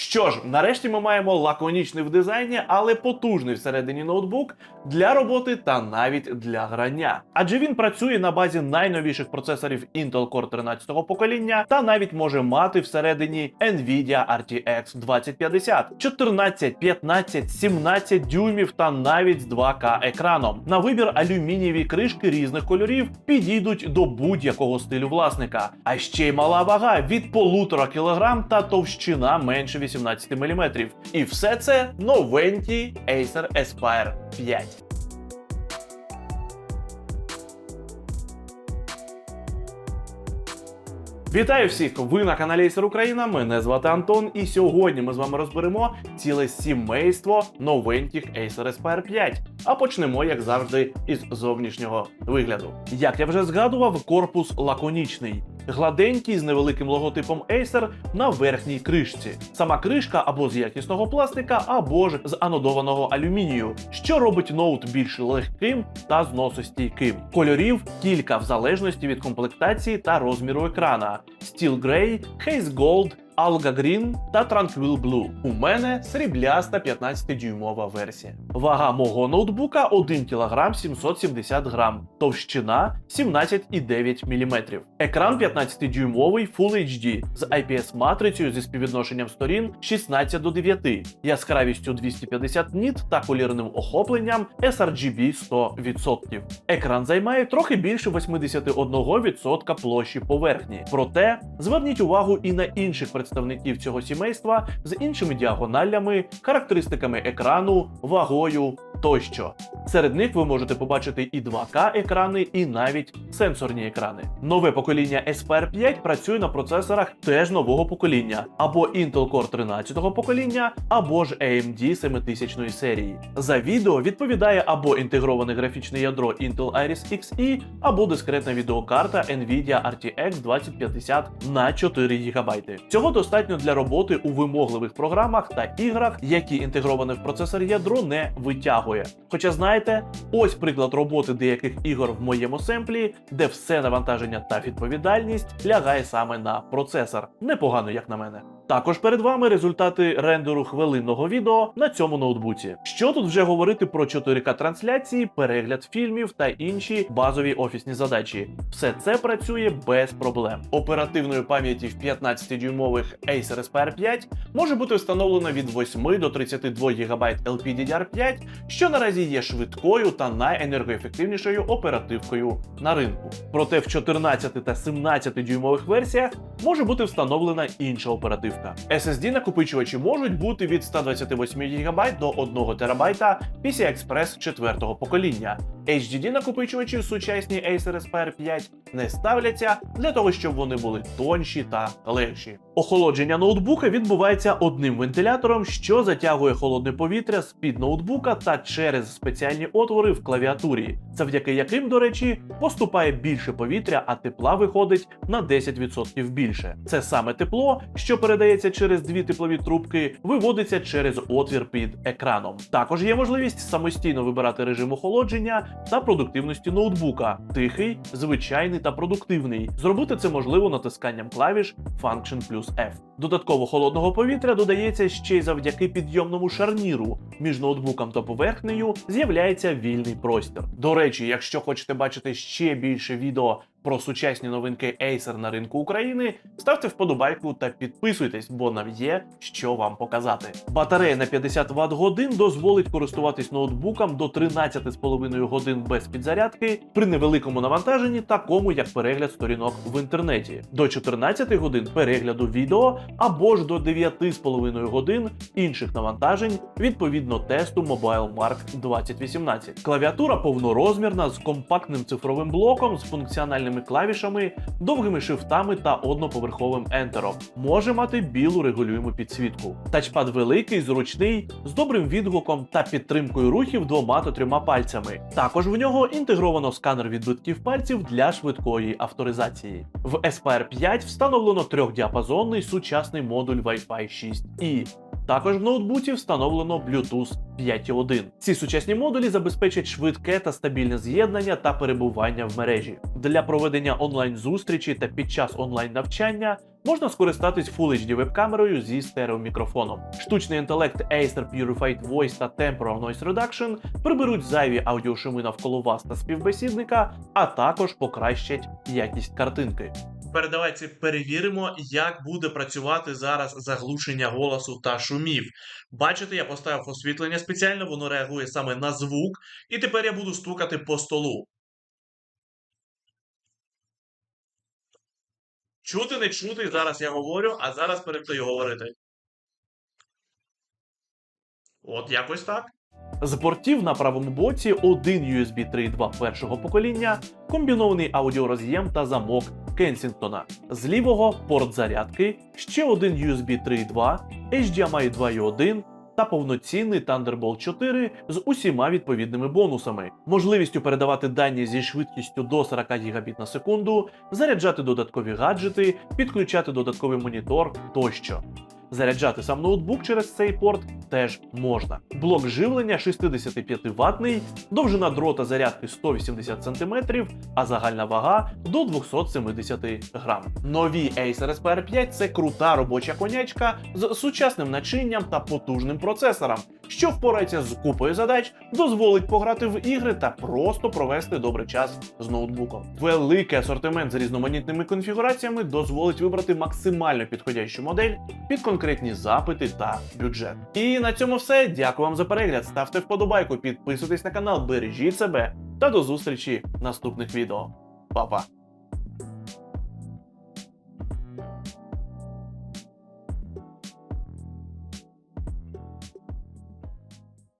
Що ж, нарешті ми маємо лаконічний в дизайні, але потужний всередині ноутбук для роботи та навіть для грання. Адже він працює на базі найновіших процесорів Intel Core 13-го покоління та навіть може мати всередині Nvidia RTX 2050, 14, 15, 17 дюймів та навіть з 2К екраном. На вибір алюмінієві кришки різних кольорів підійдуть до будь-якого стилю власника. А ще й мала вага від полутора кілограм та товщина менше 18 мм. І все це новенький Acer Aspire 5. Вітаю всіх! Ви на каналі Acer Україна. Мене звати Антон, і сьогодні ми з вами розберемо ціле сімейство новеньких Acer Aspire 5. А почнемо, як завжди, із зовнішнього вигляду. Як я вже згадував, корпус лаконічний. Гладенький з невеликим логотипом Acer на верхній кришці. Сама кришка або з якісного пластика, або ж з анодованого алюмінію, що робить ноут більш легким та зносостійким. Кольорів кілька в залежності від комплектації та розміру екрана: Steel Grey, Haze Gold, Alga Green та Tranquil Blue. У мене срібляста 15-дюймова версія. Вага мого ноутбука 1 кг 770 грам, товщина 17,9 мм. Екран 15-дюймовий Full HD з IPS-матрицею зі співвідношенням сторін 16 до 9, яскравістю 250 ніт та колірним охопленням sRGB 100%. Екран займає трохи більше 81% площі поверхні. Проте зверніть увагу і на інших представників цього сімейства з іншими діагоналями, характеристиками екрану, вагою тощо. Серед них ви можете побачити і 2К екрани, і навіть сенсорні екрани. Нове покоління Aspire 5 працює на процесорах теж нового покоління, або Intel Core 13-го покоління, або ж AMD 7000 серії. За відео відповідає або інтегроване графічне ядро Intel Iris Xe, або дискретна відеокарта Nvidia RTX 2050 на 4 ГБ. Цього достатньо для роботи у вимогливих програмах та іграх, які інтегроване в процесор ядро не витягує. Хоча знаєте, ось приклад роботи деяких ігор в моєму семплі, де все навантаження та відповідальність лягає саме на процесор. Непогано, як на мене. Також перед вами результати рендеру хвилинного відео на цьому ноутбуці. Що тут вже говорити про 4К трансляції, перегляд фільмів та інші базові офісні задачі. Все це працює без проблем. Оперативної пам'яті в 15-дюймових Acer Aspire 5 може бути встановлено від 8 до 32 ГБ LPDDR5, що наразі є швидкою та найенергоефективнішою оперативкою на ринку. Проте в 14 та 17 дюймових версіях може бути встановлена інша оперативка. SSD накопичувачі можуть бути від 128 ГБ до 1 ТБ PCI-Express 4 покоління. HDD накопичувачі сучасні Acer Aspire 5 не ставляться для того, щоб вони були тонші та легші. Охолодження ноутбука відбувається одним вентилятором, що затягує холодне повітря з під ноутбука та через спеціальні отвори в клавіатурі, завдяки яким, до речі, поступає більше повітря, а тепла виходить на 10% більше. Це саме тепло, що передається через дві теплові трубки, виводиться через отвір під екраном. Також є можливість самостійно вибирати режим охолодження та продуктивності ноутбука: тихий, звичайний та продуктивний. Зробити це можливо натисканням клавіш Function плюс F. Додатково холодного повітря додається ще й завдяки підйомному шарніру. Між ноутбуком та поверхнею з'являється вільний простір. До речі, якщо хочете бачити ще більше відео про сучасні новинки Acer на ринку України, ставте вподобайку та підписуйтесь, бо нам є що вам показати. Батарея на 50 Вт годин дозволить користуватись ноутбуком до 13,5 годин без підзарядки при невеликому навантаженні, такому як перегляд сторінок в інтернеті, до 14 годин перегляду відео або ж до 9,5 годин інших навантажень відповідно тесту Mobile Mark 2018. Клавіатура повнорозмірна з компактним цифровим блоком з функціональними клавішами, довгими шифтами та одноповерховим ентером. Може мати білу регулюємо підсвітку. Тачпад великий, зручний, з добрим відгуком та підтримкою рухів двома та трьома пальцями. Також в нього інтегровано сканер відбитків пальців для швидкої авторизації. В Aspire 5 встановлено трьохдіапазонний сучасний модуль Wi-Fi 6 і також в ноутбуці встановлено Bluetooth 5.1. Ці сучасні модулі забезпечать швидке та стабільне з'єднання та перебування в мережі. Для проведення онлайн-зустрічі та під час онлайн-навчання можна скористатись Full HD веб-камерою зі стереомікрофоном. Штучний інтелект Acer Purified Voice та Temporal Noise Reduction приберуть зайві аудіошуми навколо вас та співбесідника, а також покращать якість картинки. Передавайте перевіримо, як буде працювати зараз заглушення голосу та шумів. Бачите, я поставив освітлення спеціально, воно реагує саме на звук, і тепер я буду стукати по столу. Чути, не чути, зараз я говорю, а зараз перестаю говорити. От якось так. З портів на правому боці один USB 3.2 першого покоління, комбінований аудіороз'єм та замок Кенсінгтона. З лівого порт зарядки, ще один USB 3.2, HDMI 2.1 та повноцінний Thunderbolt 4 з усіма відповідними бонусами, можливістю передавати дані зі швидкістю до 40 Гбіт на секунду, заряджати додаткові гаджети, підключати додатковий монітор тощо. Заряджати сам ноутбук через цей порт теж можна. Блок живлення 65 ватний, довжина дрота зарядки 180 см, а загальна вага до 270 грам. Нові Acer SPR 5 це крута робоча конячка з сучасним начинням та потужним процесором, що впорається з купою задач, дозволить пограти в ігри та просто провести добрий час з ноутбуком. Великий асортимент з різноманітними конфігураціями дозволить вибрати максимально підходящу модель під конкретні запити та бюджет. І на цьому все. Дякую вам за перегляд. Ставте вподобайку, підписуйтесь на канал, бережіть себе та до зустрічі в наступних відео. Па-па!